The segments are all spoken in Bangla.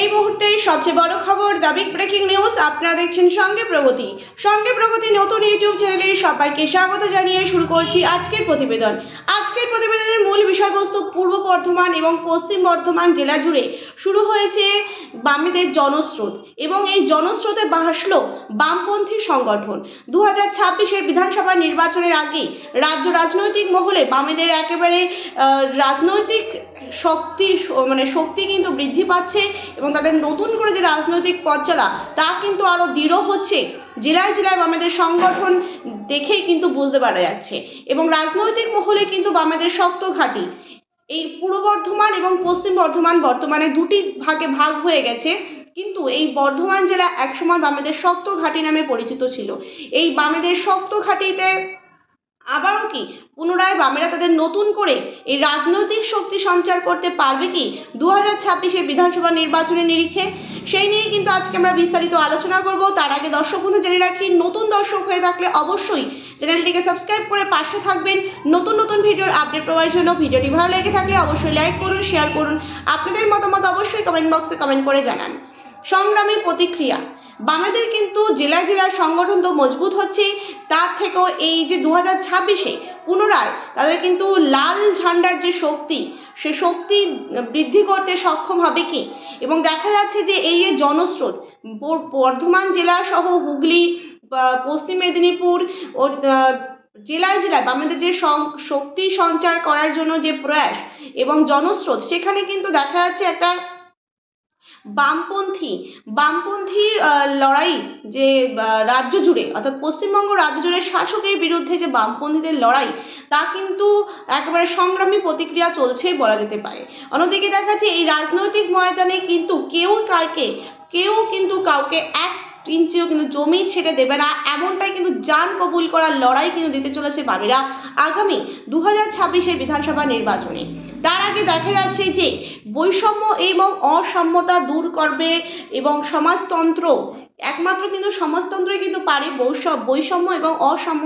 এই মুহূর্তে সবচেয়ে বড় খবর, দ্য বিগ ব্রেকিং নিউজ, আপনারা দেখছেন সঙ্গে প্রগতি। সঙ্গে প্রগতি নতুন ইউটিউব চ্যানেলে সবাইকে স্বাগত জানিয়ে শুরু করছি আজকের প্রতিবেদন। আজকের প্রতিবেদনের মূল বিষয়বস্তু পূর্ব বর্ধমান এবং পশ্চিম বর্ধমান জেলা জুড়ে শুরু হয়েছে বামেদের জনস্রোত এবং এই জনস্রোতে ভাসল বামপন্থী সংগঠন। দু হাজার ছাব্বিশের বিধানসভা নির্বাচনের আগে রাজ্য রাজনৈতিক মহলে বামেদের একেবারে রাজনৈতিক শক্তি মানে শক্তি কিন্তু বৃদ্ধি পাচ্ছে এবং তাদের নতুন করে যে রাজনৈতিক পথ চলা, তা কিন্তু আরও দৃঢ় হচ্ছে। জেলায় জেলায় বামেদের সংগঠন দেখেই কিন্তু বুঝতে পারা যাচ্ছে এবং রাজনৈতিক মহলে কিন্তু বামেদের শক্ত ঘাঁটি। এই পূর্ব বর্ধমান এবং পশ্চিম বর্ধমান বর্তমানে দুটি ভাগে ভাগ হয়ে গেছে, কিন্তু এই বর্ধমান জেলা একসময় বামেদের শক্ত ঘাঁটি নামে পরিচিত ছিল। এই বামেদের শক্ত ঘাঁটিতে আবারও কি পুনরায় বামেরা তাদের নতুন করে এই রাজনৈতিক শক্তি সঞ্চার করতে পারবে কি? দু হাজার ছাব্বিশে বিধানসভা নির্বাচনের নিরিখে। সেই নিয়ে কিন্তু আজকে আমরা বিস্তারিত আলোচনা করব। তার আগে দর্শক বন্ধু জেনে রাখি, নতুন দর্শক হয়ে থাকলে অবশ্যই চ্যানেলটিকে সাবস্ক্রাইব করে পাশে থাকবেন। নতুন নতুন ভিডিওর আপডেট পাওয়ার জন্য ভিডিওটি ভালো লেগে থাকলে অবশ্যই লাইক করুন, শেয়ার করুন। আপনাদের মতামত অবশ্যই কমেন্ট বক্সে কমেন্ট করে জানান। সংগ্রামী প্রতিক্রিয়া। বামেদের কিন্তু জেলায় জেলার সংগঠন তো মজবুত হচ্ছে তার থেকেও এই যে দু হাজার ছাব্বিশে পুনরায় তাদের কিন্তু লাল ঝান্ডার যে শক্তি, সে শক্তি বৃদ্ধি করতে সক্ষম হবে কি? এবং দেখা যাচ্ছে যে এই যে জনস্রোত ব- বর্ধমান জেলা সহ হুগলি, বা পশ্চিম মেদিনীপুর ও জেলায় জেলায় বামেদের যে সং- শক্তি সঞ্চার করার জন্য যে প্রয়াস এবং জনস্রোত, সেখানে কিন্তু দেখা যাচ্ছে একটা বামপন্থী বামপন্থী লড়াই যে রাজ্য জুড়ে, অর্থাৎ পশ্চিমবঙ্গ রাজ্য জুড়ে শাসকের বিরুদ্ধে যে বামপন্থীদের লড়াই, তা কিন্তু একেবারে সংগ্রামী প্রতিক্রিয়া চলছে বলা যেতে পারে। অন্যদিকে দেখা যাচ্ছে এই রাজনৈতিক ময়দানে কিন্তু কেউ কাউকে, কেউ কিন্তু কাউকে এক ইঞ্চিও কিন্তু জমি ছেড়ে দেবে না, এমনটাই কিন্তু জান কবুল করার লড়াই কিন্তু দিতে চলেছে বামেরা আগামী দু হাজার ছাব্বিশের বিধানসভা নির্বাচনে। তার আগে দেখা যাচ্ছে যে বৈষম্য এবং অসাম্যতা দূর করবে এবং সমাজতন্ত্র, একমাত্র কিন্তু সমাজতন্ত্রই কিন্তু পারে বৈষম্য বৈষম্য এবং অসাম্য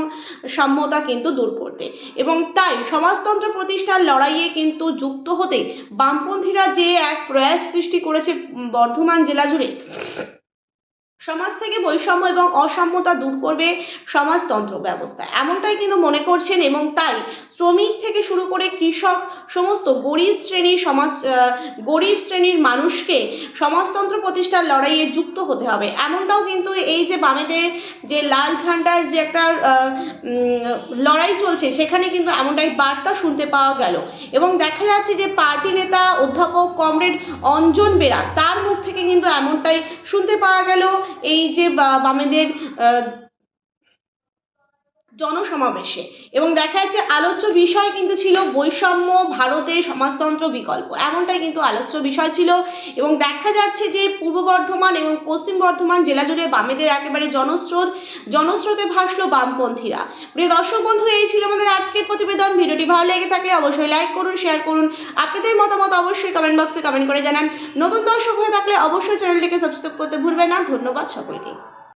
সাম্যতা কিন্তু দূর করতে। এবং তাই সমাজতন্ত্র প্রতিষ্ঠার লড়াইয়ে কিন্তু যুক্ত হতে বামপন্থীরা যে এক প্রয়াস সৃষ্টি করেছে বর্ধমান জেলা জুড়ে, সমাজ থেকে বৈষম্য এবং অসাম্যতা দূর করবে সমাজতন্ত্র ব্যবস্থা। এমনটাই কিন্তু মনে করছেন এবং তাই শ্রমিক থেকে শুরু করে কৃষক সমস্ত গরিব শ্রেণির সমাজ গরিব শ্রেণির মানুষকে সমাজতন্ত্র প্রতিষ্ঠার লড়াইয়ে যুক্ত হতে হবে। এমনটাও কিন্তু এই যে বামেদের যে লাল ঝান্ডার যে একটা লড়াই চলছে, সেখানে কিন্তু এমনটাই বার্তা শুনতে পাওয়া গেল। এবং দেখা যাচ্ছে যে পার্টি নেতা অধ্যাপক কমরেড অঞ্জন বেরা তার মুখ থেকে কিন্তু এমনটাই শুনতে পাওয়া গেল। এই যে বামেদের জনসমাবেশে। এবং দেখা যাচ্ছে আলোচ্য বিষয় কিন্তু ছিল বৈষম্য ভারতে সমাজতন্ত্র বিকল্প। এমনটাই কিন্তু আলোচ্য বিষয় ছিল। এবং দেখা যাচ্ছে যে পূর্ব বর্ধমান এবং পশ্চিম বর্ধমান জেলা জুড়ে বামেদের একেবারে জনস্রোত, জনস্রোতে ভাসলো বামপন্থীরা। প্রিয় দর্শক বন্ধু, এই ছিল আমাদের আজকের প্রতিবেদন। ভিডিওটি ভালো লেগে থাকলে অবশ্যই লাইক করুন শেয়ার করুন। আপনাদের মতামত অবশ্যই কমেন্ট বক্সে কমেন্ট করে জানান। নতুন দর্শক হয়ে থাকলে অবশ্যই চ্যানেলটিকে সাবস্ক্রাইব করতে ভুলবেন না। ধন্যবাদ সকলকে।